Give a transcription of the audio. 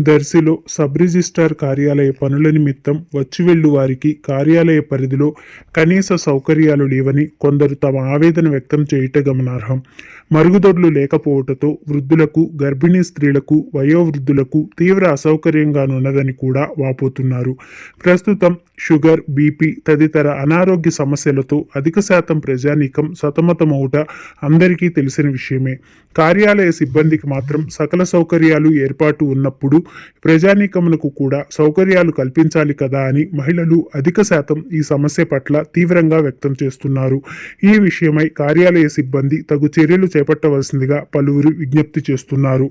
దర్శిలో sub registrar కార్యాలయ పనుల నిమిత్తం వచ్చి వెళ్ళు వారికి కార్యాలయ పరిధిలో కనీస సౌకర్యాలు లేవని కొందరు తమ ఆవేదన వ్యక్తం చేయుట గమనార్హం. మరుగుదొడ్లు లేకపోవటతో వృద్ధులకు గర్భిణీ స్త్రీలకు వయోవృద్ధులకు తీవ్ర అసౌకర్యంగానున్నదని కూడా వాపోతున్నారు. ప్రస్తుతం షుగర్ బీపీ తదితర అనారోగ్య సమస్యలతో అధిక శాతం ప్రజానీకం సతమతమవుట అందరికీ తెలిసిన విషయమే. కార్యాలయ సిబ్బందికి మాత్రం సకల సౌకర్యాలు ఏర్పాటు ఉన్నప్పుడు ప్రజానీకమునకు కూడా సౌకర్యాలు కల్పించాలి కదా అని మహిళలు అధిక శాతం ఈ సమస్య పట్ల తీవ్రంగా వ్యక్తం చేస్తున్నారు. ఈ విషయమై కార్యాలయ సిబ్బంది తగు చర్యలు చేపట్టవలసిందిగా పలువురు విజ్ఞప్తి చేస్తున్నారు.